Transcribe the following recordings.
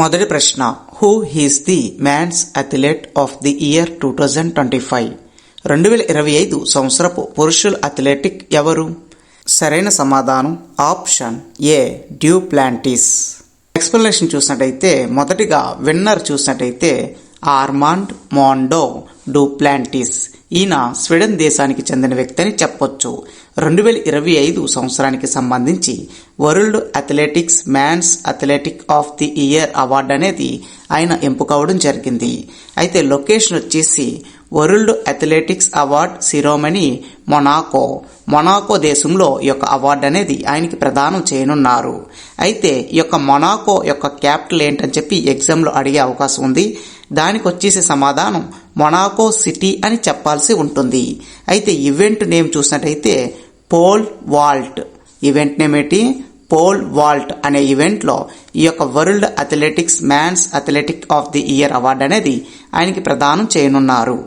మొదటి ప్రశ్న who is the men's athlete of the year two thousand twenty five రెండు వేల ఇరవై ఐదు సంవత్సరపు పురుషుల అథ్లెటిక్ ఎవరు? సరైన సమాధానం option A Duplantis explanation చూసినట్టయితే మొదటిగా విన్నర్ చూసినట్టయితే ఆర్మాండ్ మోండో డూప్లాంటిస్ ఈయన స్వీడన్ దేశానికి చెందిన వ్యక్తి అని చెప్పొచ్చు. రెండు వేల ఇరవై ఐదు సంవత్సరానికి సంబంధించి world athletics men's athletic of the year award అనేది ఆయన ఎంపుకోవడం జరిగింది. అయితే లొకేషన్ వచ్చేసి వరల్డ్ అథ్లెటిక్స్ అవార్డ్ శిరోమణి మొనాకో. మొనాకో దేశంలో ఈ యొక్క అవార్డు అనేది ఆయనకి ప్రదానం చేయనున్నారు. అయితే ఈ యొక్క మొనాకో యొక్క క్యాపిటల్ ఏంటని చెప్పి ఎగ్జామ్లో అడిగే అవకాశం ఉంది. దానికి వచ్చేసి సమాధానం మొనాకో సిటీ అని చెప్పాల్సి ఉంటుంది. అయితే ఈవెంట్ నేమ్ చూసినట్టయితే పోల్ వాల్ట్. ఈవెంట్ నేమ్ ఏంటి? పోల్ వాల్ట్ అనే ఈవెంట్లో ఈ యొక్క world athletics men's athletic of the year award అనేది ఆయనకి ప్రదానం చేయనున్నారు.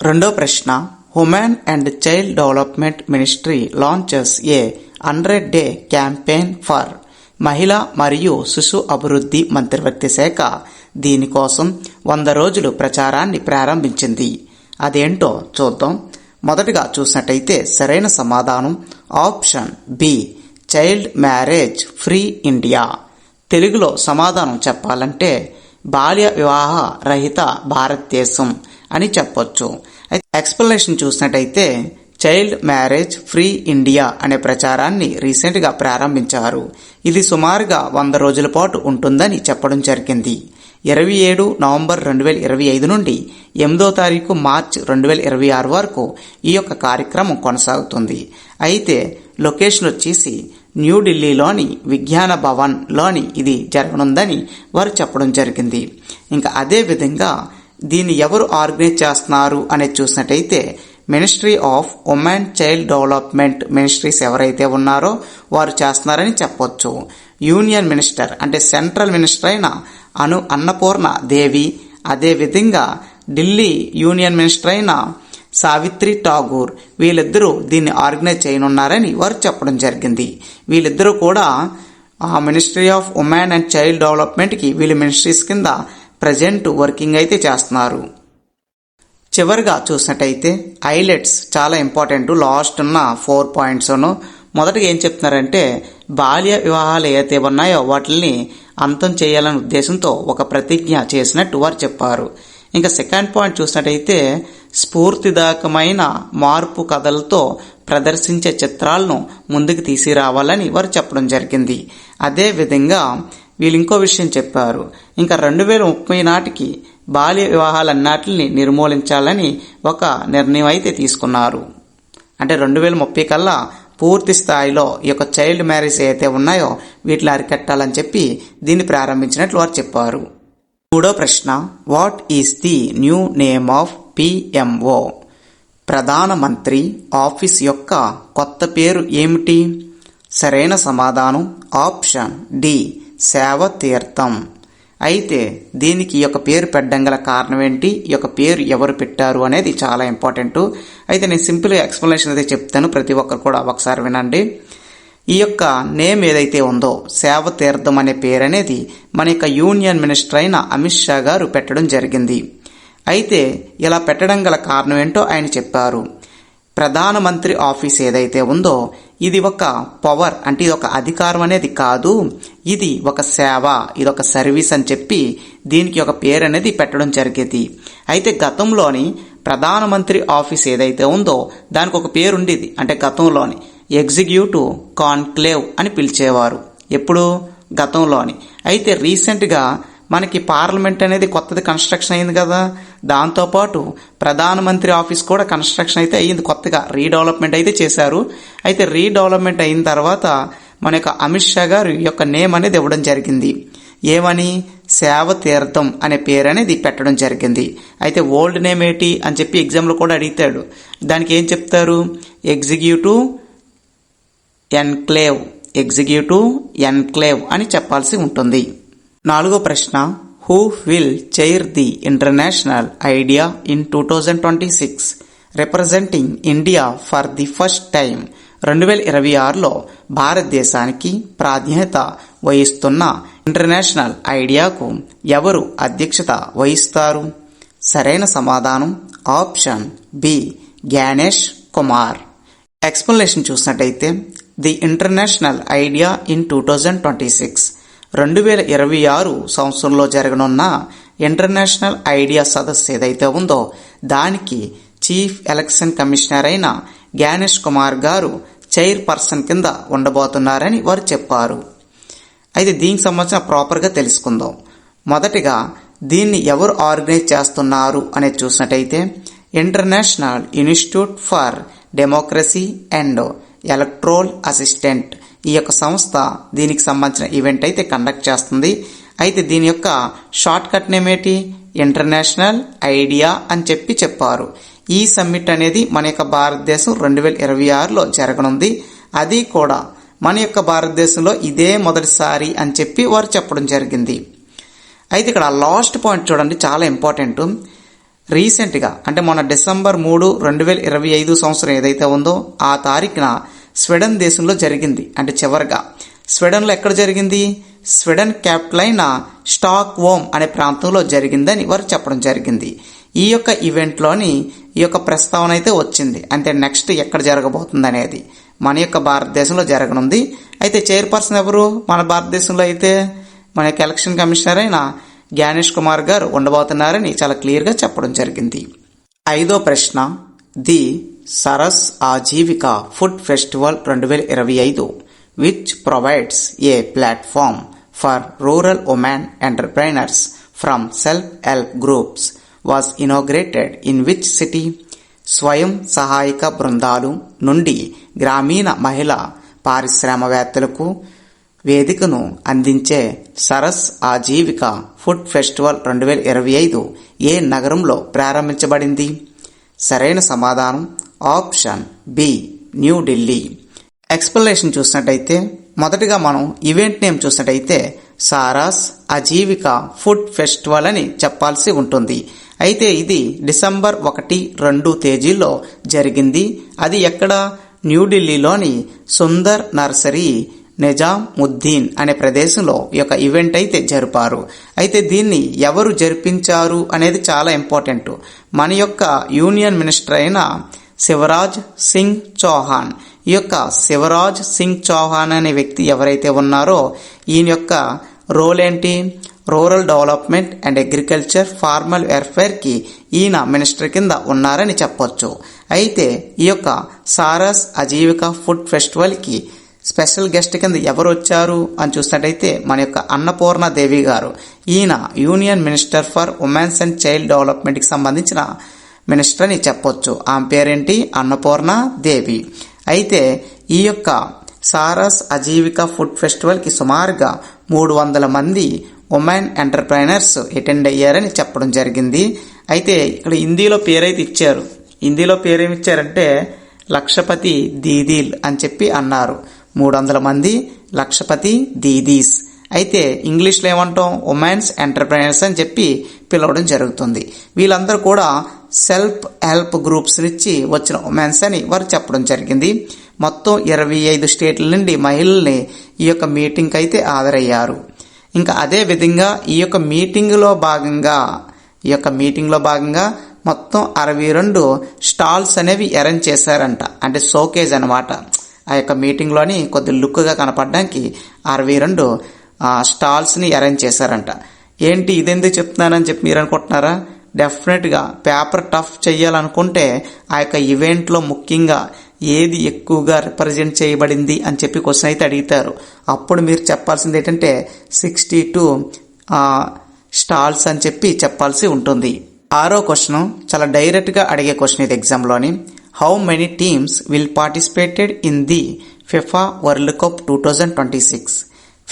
రెండో ప్రశ్న women and child development ministry launches a hundred day campaign for మహిళ మరియు శిశు అభివృద్ధి మంత్రివర్తి శాఖ దీనికోసం వంద రోజులు ప్రచారాన్ని ప్రారంభించింది. అదేంటో చూద్దాం. మొదటగా చూసినట్టయితే సరైన సమాధానం option B child marriage free India. తెలుగులో సమాధానం చెప్పాలంటే బాల్య వివాహ రహిత భారతదేశం అని చెప్పొచ్చు. ఎక్స్ప్లెనేషన్ చూసినట్టయితే చైల్డ్ మ్యారేజ్ ఫ్రీ ఇండియా అనే ప్రచారాన్ని రీసెంట్గా ప్రారంభించారు. ఇది సుమారుగా వంద రోజుల పాటు ఉంటుందని చెప్పడం జరిగింది. ఇరవై ఏడు నవంబర్ రెండు వేల ఇరవై ఐదు నుండి ఎనిమిదో తారీఖు మార్చ్ రెండు వేల ఇరవై ఆరు వరకు ఈ యొక్క కార్యక్రమం కొనసాగుతుంది. అయితే లొకేషన్ వచ్చేసి న్యూఢిల్లీలోని విజ్ఞాన భవన్లోని ఇది జరగనుందని వారు చెప్పడం జరిగింది. ఇంకా అదే విధంగా దీన్ని ఎవరు ఆర్గనైజ్ చేస్తున్నారు అనేది చూసినట్టయితే ministry of women child development ministries ఎవరైతే ఉన్నారో వారు చేస్తున్నారని చెప్పొచ్చు. యూనియన్ మినిస్టర్ అంటే సెంట్రల్ మినిస్టర్ అయిన అను అన్నపూర్ణ దేవి అదేవిధంగా ఢిల్లీ యూనియన్ మినిస్టర్ అయిన సావిత్రి ఠాగూర్ వీళ్ళిద్దరూ దీన్ని ఆర్గనైజ్ చేయనున్నారని వారు చెప్పడం జరిగింది. వీళ్ళిద్దరూ కూడా ఆ ministry of women and child డెవలప్మెంట్కి వీళ్ళ మినిస్ట్రీస్ కింద ప్రజెంట్ వర్కింగ్ అయితే చేస్తున్నారు. చివరిగా చూసినట్టయితే ఐలెట్స్ చాలా ఇంపార్టెంట్. లాస్ట్ ఉన్న ఫోర్ పాయింట్స్ను మొదటగా ఏం చెప్తున్నారంటే బాల్య వివాహాలు ఏవైతే ఉన్నాయో వాటిని అంతం చేయాలనే ఉద్దేశంతో ఒక ప్రతిజ్ఞ చేసినట్టు వారు చెప్పారు. ఇంకా సెకండ్ పాయింట్ చూసినట్టయితే స్ఫూర్తిదాయకమైన మార్పు కథలతో ప్రదర్శించే చిత్రాలను ముందుకు తీసుకురావాలని వారు చెప్పడం జరిగింది. అదే విధంగా వీళ్ళు ఇంకో విషయం చెప్పారు. ఇంకా రెండు వేల ముప్పై నాటికి బాల్య వివాహాలన్నిటిని నిర్మూలించాలని ఒక నిర్ణయం అయితే తీసుకున్నారు. అంటే రెండు వేల ముప్పై కల్లా పూర్తి స్థాయిలో ఈ యొక్క చైల్డ్ మ్యారేజ్ అయితే ఉన్నాయో వీటిని అరికట్టాలని చెప్పి దీన్ని ప్రారంభించినట్లు వారు చెప్పారు. మూడో ప్రశ్న what is the new name of PMO ప్రధానమంత్రి ఆఫీస్ యొక్క కొత్త పేరు ఏమిటి? సరైన సమాధానం ఆప్షన్ డి సేవ తీర్థం. అయితే దీనికి ఈ యొక్క పేరు పెట్టడం గల కారణం ఏంటి? ఈ యొక్క పేరు ఎవరు పెట్టారు అనేది చాలా ఇంపార్టెంట్. అయితే నేను సింపుల్గా ఎక్స్ప్లెనేషన్ అయితే చెప్తాను. ప్రతి ఒక్కరు కూడా ఒకసారి వినండి. ఈ యొక్క నేమ్ ఏదైతే ఉందో సేవ తీర్థం అనే పేరు అనేది మన యొక్క యూనియన్ మినిస్టర్ అయిన అమిత్ షా గారు పెట్టడం జరిగింది. అయితే ఇలా పెట్టడం గల కారణం ఏంటో ఆయన చెప్పారు. ప్రధానమంత్రి ఆఫీస్ ఏదైతే ఉందో ఇది ఒక పవర్ అంటే ఇది ఒక అధికారం అనేది కాదు. ఇది ఒక సేవ ఇది ఒక సర్వీస్ అని చెప్పి దీనికి ఒక పేరు అనేది పెట్టడం జరిగేది. అయితే గతంలోని ప్రధానమంత్రి ఆఫీస్ ఏదైతే ఉందో దానికి ఒక పేరు ఉండేది. అంటే గతంలోని ఎగ్జిక్యూటివ్ కాన్క్లేవ్ అని పిలిచేవారు. ఎప్పుడు? గతంలోని. అయితే రీసెంట్గా మనకి పార్లమెంట్ అనేది కొత్తది కన్స్ట్రక్షన్ అయింది కదా. దాంతోపాటు ప్రధానమంత్రి ఆఫీస్ కూడా కన్స్ట్రక్షన్ అయితే అయ్యింది కొత్తగా. రీడెవలప్మెంట్ అయితే చేశారు. అయితే రీడెవలప్మెంట్ అయిన తర్వాత మన యొక్క అమిత్ షా గారు ఈ యొక్క నేమ్ అనేది ఇవ్వడం జరిగింది. ఏమని? సేవ తీర్థం అనే పేరు అనేది పెట్టడం జరిగింది. అయితే ఓల్డ్ నేమ్ ఏంటి అని చెప్పి ఎగ్జామ్లో కూడా అడిగితాడు. దానికి ఏం చెప్తారు? Executive enclave. ఎగ్జిక్యూటివ్ ఎన్క్లేవ్ అని చెప్పాల్సి ఉంటుంది. నాలుగో ప్రశ్న who will chair the international IDEA in two thousand twenty six representing India for the first time రెండు వేల ఇరవై ఆరులో భారతదేశానికి ప్రాధాన్యత వహిస్తున్న ఇంటర్నేషనల్ ఐడియాకు ఎవరు అధ్యక్షత వహిస్తారు? సరైన సమాధానం option B Gyanesh Kumar explanation చూసినట్టయితే the international IDEA in two thousand twenty six రెండు వేల ఇరవై ఆరు సంవత్సరంలో జరగనున్న ఇంటర్నేషనల్ ఐడియా సదస్సు ఏదైతే ఉందో దానికి చీఫ్ ఎలక్షన్ కమిషనర్ అయిన జ్ఞానేష్ కుమార్ గారు చైర్ పర్సన్ కింద ఉండబోతున్నారని వారు చెప్పారు. అయితే దీనికి సంబంధించిన ప్రాపర్గా తెలుసుకుందాం. మొదటిగా దీన్ని ఎవరు ఆర్గనైజ్ చేస్తున్నారు అనేది చూసినట్టయితే international institute for democracy and electoral assistant ఈ యొక్క సంస్థ దీనికి సంబంధించిన ఈవెంట్ అయితే కండక్ట్ చేస్తుంది. అయితే దీని యొక్క షార్ట్ కట్ నేమ్ ఏంటి? ఇంటర్నేషనల్ ఐడియా అని చెప్పి చెప్పారు. ఈ సమ్మిట్ అనేది మన యొక్క భారతదేశం రెండు వేల ఇరవై ఆరులో జరగనుంది. అది కూడా మన యొక్క భారతదేశంలో ఇదే మొదటిసారి అని చెప్పి వారు చెప్పడం జరిగింది. అయితే ఇక్కడ లాస్ట్ పాయింట్ చూడండి చాలా ఇంపార్టెంట్ రీసెంట్గా అంటే మన డిసెంబర్ మూడు రెండు వేల ఇరవై ఐదు సంవత్సరం ఏదైతే ఉందో ఆ తారీఖున స్వెడన్ దేశంలో జరిగింది. అంటే చివరిగా. స్వెడన్లో ఎక్కడ జరిగింది? స్వెడన్ క్యాపిటల్ అయిన స్టాక్ హోమ్ అనే ప్రాంతంలో జరిగిందని వారు చెప్పడం జరిగింది. ఈ యొక్క ఈవెంట్లోని ఈ యొక్క ప్రస్తావన అయితే వచ్చింది. అంటే నెక్స్ట్ ఎక్కడ జరగబోతుంది అనేది మన యొక్క భారతదేశంలో జరగనుంది. అయితే చైర్పర్సన్ ఎవరు? మన భారతదేశంలో అయితే మన యొక్క ఎలక్షన్ కమిషనర్ అయిన జ్ఞానేష్ కుమార్ గారు ఉండబోతున్నారని చాలా క్లియర్గా చెప్పడం జరిగింది. ఐదో ప్రశ్న. The Saras Aajeevika food festival రెండు వేల ఇరవై ఐదు which provides a platform for rural women entrepreneurs from self help groups was inaugurated in which city స్వయం సహాయక బృందాలు నుండి గ్రామీణ మహిళ పారిశ్రామవేత్తలకు వేదికను అందించే సరస్ ఆజీవిక ఫుడ్ ఫెస్టివల్ రెండు వేల ఇరవై ఐదు ఏ నగరంలో ప్రారంభించబడింది? సరైన సమాధానం ఆప్షన్ బి న్యూఢిల్లీ ఎక్స్ప్లెనేషన్ చూసినట్టయితే మొదటిగా మనం ఈవెంట్ నేమ్ చూసినట్టయితే సారాస్ అజీవిక ఫుడ్ ఫెస్టివల్ అని చెప్పాల్సి ఉంటుంది. అయితే ఇది డిసెంబర్ ఒకటి రెండు తేదీల్లో జరిగింది. అది ఎక్కడ? న్యూఢిల్లీలోని సుందర్ నర్సరీ నిజాముద్దీన్ అనే ప్రదేశంలో ఈ యొక్క ఈవెంట్ అయితే జరిపారు. అయితే దీన్ని ఎవరు జరిపించారు అనేది చాలా ఇంపార్టెంట్ మన యొక్క యూనియన్ మినిస్టర్ అయిన శివరాజ్ సింగ్ చౌహాన్. ఈ యొక్క శివరాజ్ సింగ్ చౌహాన్ అనే వ్యక్తి ఎవరైతే ఉన్నారో ఈయన యొక్క రోల్ ఏంటి? Rural development and agriculture farmers వెల్ఫేర్కి ఈయన మినిస్టర్ కింద ఉన్నారని చెప్పొచ్చు. అయితే ఈ యొక్క సారస్ అజీవిక ఫుడ్ ఫెస్టివల్కి స్పెషల్ గెస్ట్ కింద ఎవరు వచ్చారు? అని చూసినట్టయితే మన యొక్క అన్నపూర్ణ దేవి గారు. ఈయన union minister for women's and child డెవలప్మెంట్కి సంబంధించిన మినిస్టర్ అని చెప్పొచ్చు. ఆమె పేరేంటి? అన్నపూర్ణ దేవి. అయితే ఈ యొక్క సారస్ అజీవిక ఫుడ్ ఫెస్టివల్కి సుమారుగా మూడు వందల మంది ఉమెన్ ఎంటర్ప్రైనర్స్ అటెండ్ అయ్యారని చెప్పడం జరిగింది. అయితే ఇక్కడ హిందీలో పేరైతే ఇచ్చారు. హిందీలో పేరేమి ఇచ్చారంటే లక్షపతి దీదీల్ అని చెప్పి అన్నారు. మూడు వందల మంది లక్షపతి దీదీస్. అయితే ఇంగ్లీష్లో ఏమంటాం? ఉమెన్స్ ఎంటర్ప్రైనర్స్ అని చెప్పి పిలవడం జరుగుతుంది. వీళ్ళందరూ కూడా సెల్ఫ్ హెల్ప్ గ్రూప్స్ నుంచి వచ్చిన ఉమెన్స్ అని వారు చెప్పడం జరిగింది. మొత్తం ఇరవై ఐదు స్టేట్ల నుండి మహిళల్ని ఈ యొక్క మీటింగ్కి అయితే హాజరయ్యారు. ఇంకా అదే విధంగా ఈ యొక్క మీటింగ్లో భాగంగా ఈ యొక్క మీటింగ్లో భాగంగా మొత్తం అరవై రెండు స్టాల్స్ అనేవి అరేంజ్ చేశారంట. అంటే షోకేజ్ అనమాట ఆ యొక్క మీటింగ్లోని కొద్ది లుక్గా కనపడడానికి అరవై రెండు స్టాల్స్ని అరేంజ్ చేశారంట. ఏంటి ఇదెందుకు చెప్తున్నానని చెప్పి మీరు అనుకుంటున్నారా? డెఫినెట్గా పేపర్ టఫ్ చేయాలనుకుంటే ఆ యొక్క ఈవెంట్లో ముఖ్యంగా ఏది ఎక్కువగా రిప్రజెంట్ చేయబడింది అని చెప్పి క్వశ్చన్ అయితే అడుగుతారు. అప్పుడు మీరు చెప్పాల్సింది ఏంటంటే సిక్స్టీ టూ స్టాల్స్ అని చెప్పి చెప్పాల్సి ఉంటుంది. ఆరో క్వశ్చన్ చాలా డైరెక్ట్గా అడిగే క్వశ్చన్ ఇది ఎగ్జామ్లోని how many teams will participated in the FIFA world cup two thousand twenty six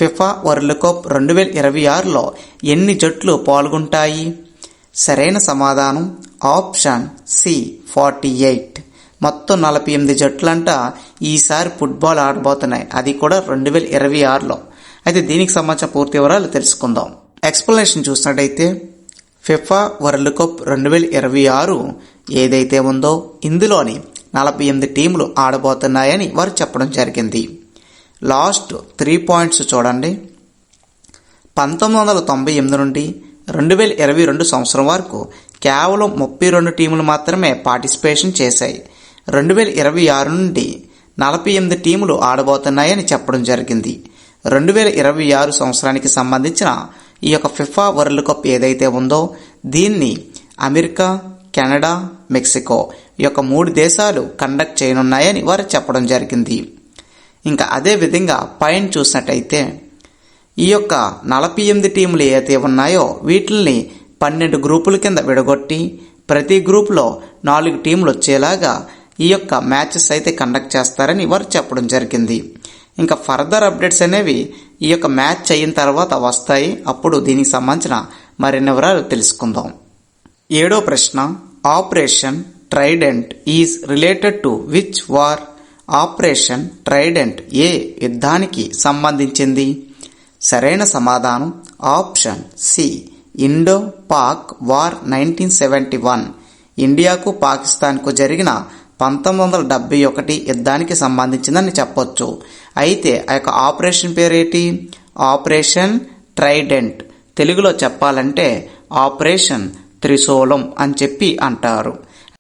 FIFA world cup రెండు వేల ఇరవై ఆరులో ఎన్ని జట్లు పాల్గొంటాయి? సరైన సమాధానం ఆప్షన్ సి ఫార్టీ ఎయిట్. మొత్తం నలభై ఎనిమిది జట్లంట ఈసారి ఫుట్బాల్ ఆడబోతున్నాయి. అది కూడా రెండు వేల ఇరవై ఆరులో. అయితే దీనికి సంబంధించిన పూర్తి వివరాలు తెలుసుకుందాం. ఎక్స్ప్లెనేషన్ చూసినట్టయితే ఫిఫా వరల్డ్ కప్ రెండు వేల ఇరవై ఆరు ఏదైతే ఉందో ఇందులోని నలభై ఎనిమిది టీములు ఆడబోతున్నాయని వారు చెప్పడం జరిగింది. లాస్ట్ త్రీ పాయింట్స్ చూడండి. పంతొమ్మిది వందల తొంభై ఎనిమిది నుండి రెండు వేల ఇరవై రెండు సంవత్సరం వరకు కేవలం ముప్పై రెండు టీములు మాత్రమే పార్టిసిపేషన్ చేశాయి. రెండు వేల ఇరవై ఆరు నుండి నలభై ఎనిమిది టీములు ఆడబోతున్నాయని చెప్పడం జరిగింది. రెండు వేల ఇరవై ఆరు సంవత్సరానికి సంబంధించిన ఈ యొక్క ఫిఫా వరల్డ్ కప్ ఏదైతే ఉందో దీన్ని అమెరికా కెనడా మెక్సికో ఈ యొక్క మూడు దేశాలు కండక్ట్ చేయనున్నాయని వారు చెప్పడం జరిగింది. ఇంకా అదే విధంగా పైన చూసినట్టయితే ఈ యొక్క నలభై ఎనిమిది టీములు ఏవైతే ఉన్నాయో వీటిల్ని పన్నెండు గ్రూపుల కింద విడగొట్టి ప్రతి గ్రూపులో నాలుగు టీములు వచ్చేలాగా ఈ యొక్క మ్యాచెస్ అయితే కండక్ట్ చేస్తారని వారు చెప్పడం జరిగింది. ఇంకా ఫర్దర్ అప్డేట్స్ అనేవి ఈ యొక్క మ్యాచ్ అయిన తర్వాత వస్తాయి. అప్పుడు దీనికి సంబంధించిన మరిన్ని వివరాలు తెలుసుకుందాం. ఏడో ప్రశ్న operation trident is related to which war? Operation trident ఏ యుద్ధానికి సంబంధించింది? సరైన సమాధానం option C. Indo Pak war nineteen seventy one. ఇండియాకు పాకిస్తాన్కు జరిగిన పంతొమ్మిది వందల డెబ్బై ఒకటి యుద్ధానికి సంబంధించిందని చెప్పొచ్చు. అయితే ఆ యొక్క ఆపరేషన్ పేరేటి? Operation Trident. తెలుగులో చెప్పాలంటే ఆపరేషన్ త్రిశూలం అని చెప్పి అంటారు.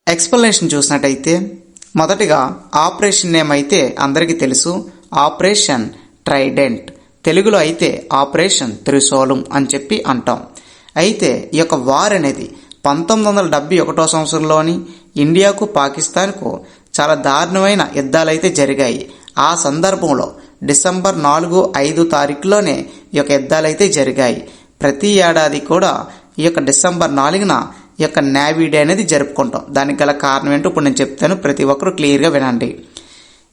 ఎక్స్ప్లెనేషన్ చూసినట్టయితే మొదటిగా ఆపరేషన్ నేమ్ అయితే అందరికీ తెలుసు ఆపరేషన్ ట్రైడెంట్. తెలుగులో అయితే ఆపరేషన్ త్రిశూలం అని చెప్పి అంటాం. అయితే ఈ యొక్క వార్ అనేది పంతొమ్మిది వందల డెబ్బై ఒకటో సంవత్సరంలోని ఇండియాకు పాకిస్తాన్కు చాలా దారుణమైన యుద్ధాలైతే జరిగాయి. ఆ సందర్భంలో డిసెంబర్ నాలుగు ఐదు తారీఖులోనే ఈ యొక్క యుద్ధాలైతే జరిగాయి. ప్రతి ఏడాది కూడా ఈ యొక్క డిసెంబర్ నాలుగున యొక్క నావీ డే అనేది జరుపుకుంటాం. దానికి గల కారణం ఏంటో ఇప్పుడు నేను చెప్తాను. ప్రతి ఒక్కరూ క్లియర్గా వినండి.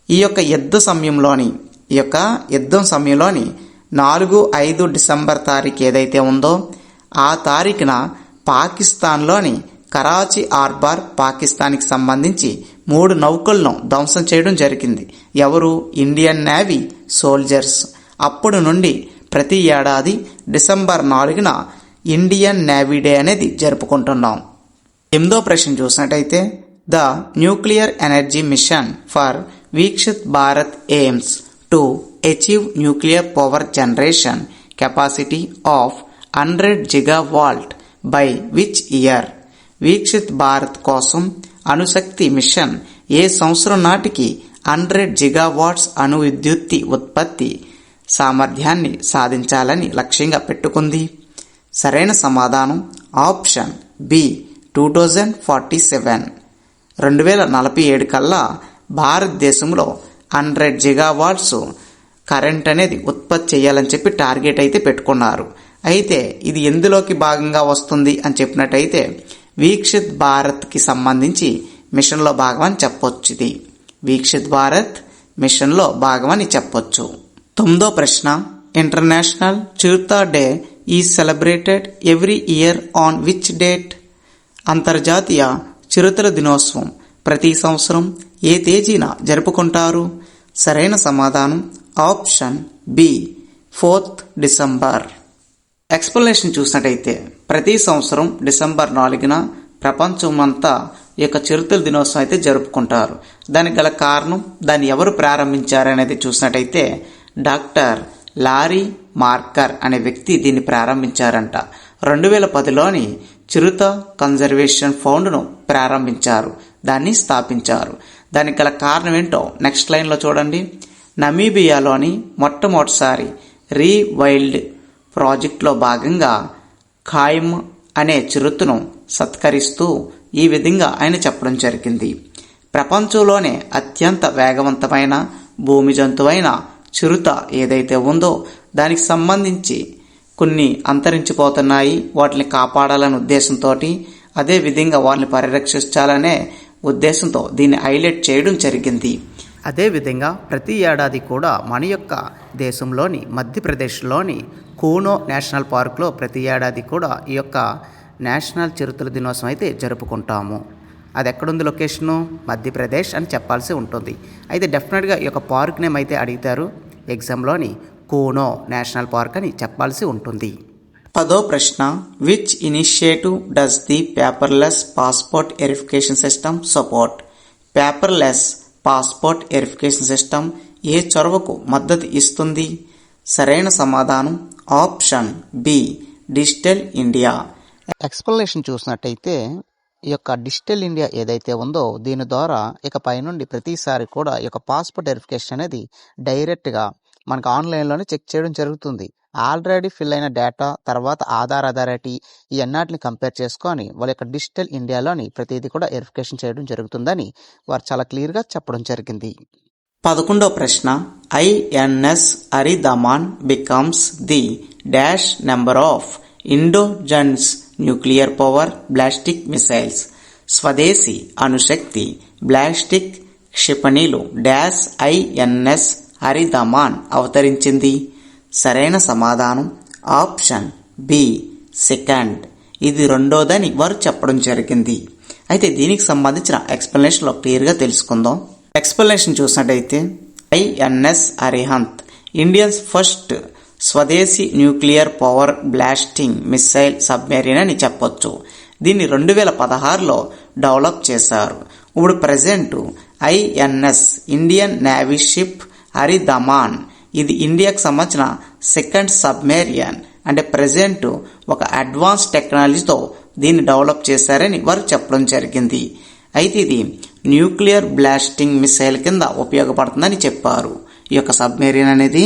ఈ యొక్క యుద్ధ సమయంలోని ఈ యొక్క యుద్ధం సమయంలోని నాలుగు ఐదు డిసెంబర్ తారీఖు ఏదైతే ఉందో ఆ తారీఖున పాకిస్తాన్లోని కరాచీ ఆర్బార్ పాకిస్తాన్కి సంబంధించి మూడు నౌకలను ధ్వంసం చేయడం జరిగింది. ఎవరు? Indian navy soldiers. అప్పుడు నుండి ప్రతి ఏడాది డిసెంబర్ నాలుగున ఇండియన్ నేవీ డే అనేది జరుపుకుంటున్నాం. ఎనిమిదో ప్రశ్న చూసినట్టయితే the nuclear energy mission for Viksit Bharat aims to achieve nuclear power generation capacity of hundred gigawatt by which year? Viksit Bharat కోసం అణుశక్తి మిషన్ ఏ సంవత్సరం నాటికి హండ్రెడ్ జిగావాట్స్ అణు విద్యుత్తి ఉత్పత్తి సామర్థ్యాన్ని సాధించాలని లక్ష్యంగా పెట్టుకుంది? సరైన సమాధానం option B two thousand forty seven రెండు వేల నలభై ఏడు కల్లా భారతదేశంలో హండ్రెడ్ జిగావాట్స్ కరెంట్ అనేది ఉత్పత్తి చేయాలని చెప్పి టార్గెట్ అయితే పెట్టుకున్నారు. అయితే ఇది ఎందులోకి భాగంగా వస్తుంది అని చెప్పినట్టయితే వీక్షిత్ భారత్కి సంబంధించి మిషన్లో భాగమని చెప్పొచ్చు ఇది. వీక్షిత్ భారత్ మిషన్లో భాగమని చెప్పొచ్చు. తొమ్మిదో ప్రశ్న international cheetah day is celebrated every year on which date అంతర్జాతీయ చిరుతల దినోత్సవం. ప్రతి సంవత్సరం ఏ తేదీన జరుపుకుంటారు? సరైన సమాధానం option B fourth December. Explanation చూసినట్టయితే ప్రతి సంవత్సరం డిసెంబర్ నాలుగున ప్రపంచమంతా ఈ యొక్క చిరుతల దినోత్సవం అయితే జరుపుకుంటారు. దానికి గల కారణం దాన్ని ఎవరు ప్రారంభించారనేది చూసినట్టయితే డాక్టర్ లారీ మార్కర్ అనే వ్యక్తి దీన్ని ప్రారంభించారంట. రెండు వేల పదిలోని చిరుత కన్జర్వేషన్ ఫౌండ్ను ప్రారంభించారు. దాన్ని స్థాపించారు. దానికి గల కారణం ఏంటో నెక్స్ట్ లైన్లో చూడండి. నమీబియాలోని మొట్టమొదటిసారి రీ వైల్డ్ ప్రాజెక్టులో భాగంగా ఖాయిమ్ అనే చిరుతను సత్కరిస్తూ ఈ విధంగా ఆయన చెప్పడం జరిగింది. ప్రపంచంలోనే అత్యంత వేగవంతమైన భూమి జంతువైన చిరుత ఏదైతే ఉందో దానికి సంబంధించి కొన్ని అంతరించిపోతున్నాయి. వాటిని కాపాడాలనే ఉద్దేశంతో అదే విధంగా వాటిని పరిరక్షించాలనే ఉద్దేశంతో దీన్ని హైలైట్ చేయడం జరిగింది. అదేవిధంగా ప్రతి ఏడాది కూడా మన యొక్క దేశంలోని మధ్యప్రదేశ్లోని కూనో నేషనల్ పార్క్లో ప్రతి ఏడాది కూడా ఈ యొక్క నేషనల్ చిరుతల దినోత్సవం అయితే జరుపుకుంటాము. అది ఎక్కడుంది లొకేషను? మధ్యప్రదేశ్ అని చెప్పాల్సి ఉంటుంది. అయితే డెఫినెట్గా ఈ యొక్క పార్క్ నేమ్ అయితే అడుగుతారు. ఎగ్జామ్లోని కూనో నేషనల్ పార్క్ అని చెప్పాల్సి ఉంటుంది. పదో ప్రశ్న which initiative does the paperless passport verification system support paperless passport verification system ఏ చొరవకు మద్దతు ఇస్తుంది? సరైన సమాధానం option B digital India explanation చూసినట్టయితే ఈ యొక్క డిజిటల్ ఇండియా ఏదైతే ఉందో దీని ద్వారా ఇక పైనుండి ప్రతిసారి కూడా ఈ యొక్క పాస్పోర్ట్ వెరిఫికేషన్ అనేది డైరెక్ట్గా మనకు ఆన్లైన్లోనే చెక్ చేయడం జరుగుతుంది. ఆల్రెడీ ఫిల్ అయిన డేటా తర్వాత ఆధార్ అథారిటీ ఈ అన్నిటిని కంపేర్ చేసుకొని వాళ్ళ యొక్క డిజిటల్ ఇండియాలోని ప్రతిదీ కూడా వెరిఫికేషన్ చేయడం జరుగుతుందని వారు చాలా క్లియర్గా చెప్పడం జరిగింది. పదకొండో ప్రశ్న. INS Aridhaman becomes the dash number of indigenous nuclear power ballistic missiles స్వదేశీ అణుశక్తి బ్లాస్టిక్ క్షిపణిలు డాష్ ఐఎన్ఎస్ హరిదమాన్ అవతరించింది. సరైన సమాధానం. Option B second. ఇది రెండోదని వారు చెప్పడం జరిగింది. అయితే దీనికి సంబంధించిన ఎక్స్ప్లెనేషన్లో క్లియర్గా తెలుసుకుందాం. ఎక్స్ప్లెనేషన్ చూసినట్టయితే ఐఎన్ఎస్ అరిహంత్ ఇండియన్స్ ఫస్ట్ స్వదేశీ nuclear power ballistic missile submarine అని చెప్పొచ్చు. దీన్ని రెండు వేల పదహారులో డెవలప్ చేశారు. ఇప్పుడు present INS Indian navy ship Aridhaman. ఇది ఇండియాకు సంబంధించిన సెకండ్ సబ్మెరియన్. అంటే ప్రజెంట్ ఒక అడ్వాన్స్ టెక్నాలజీతో దీన్ని డెవలప్ చేశారని వారు చెప్పడం జరిగింది. అయితే ఇది న్యూక్లియర్ బ్లాస్టింగ్ మిసైల్ కింద ఉపయోగపడుతుందని చెప్పారు. ఈ యొక్క సబ్మెరీన్ అనేది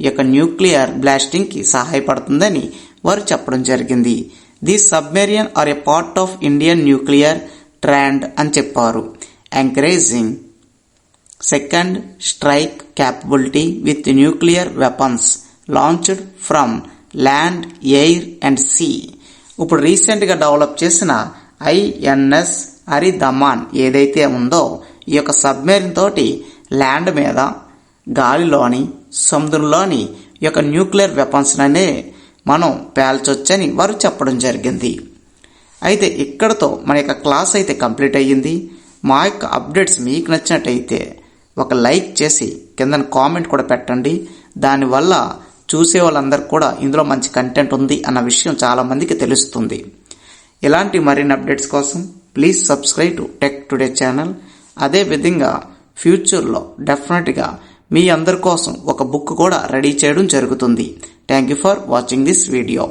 ఈ యొక్క న్యూక్లియర్ బ్లాస్టింగ్కి సహాయపడుతుందని వారు చెప్పడం జరిగింది. The submarine are a part of Indian nuclear triad అని చెప్పారు. Encouraging second strike capability with nuclear weapons launched from land air and sea ఇప్పుడు రీసెంట్గా డెవలప్ చేసిన ఐఎన్ఎస్ హరిదమాన్ ఏదైతే ఉందో ఈ యొక్క సబ్మెరీన్ తోటి ల్యాండ్ మీద గాలిలోని సముద్రంలోని ఈ యొక్క న్యూక్లియర్ వెపన్స్ అనే మనం పేల్చొచ్చని వారు చెప్పడం జరిగింది. అయితే ఇక్కడతో మన యొక్క క్లాస్ అయితే కంప్లీట్ అయ్యింది. మా యొక్క అప్డేట్స్ మీకు నచ్చినట్టయితే ఒక లైక్ చేసి కింద కామెంట్ కూడా పెట్టండి. దానివల్ల చూసే వాళ్ళందరికీ కూడా ఇందులో మంచి కంటెంట్ ఉంది అన్న విషయం చాలామందికి తెలుస్తుంది. ఇలాంటి మరిన్ని అప్డేట్స్ కోసం please subscribe to tech today channel. అదే విధంగా ఫ్యూచర్లో డెఫినెట్గా మీ అందరి కోసం ఒక బుక్ కూడా రెడీ చేయడం జరుగుతుంది. Thank you for watching this video.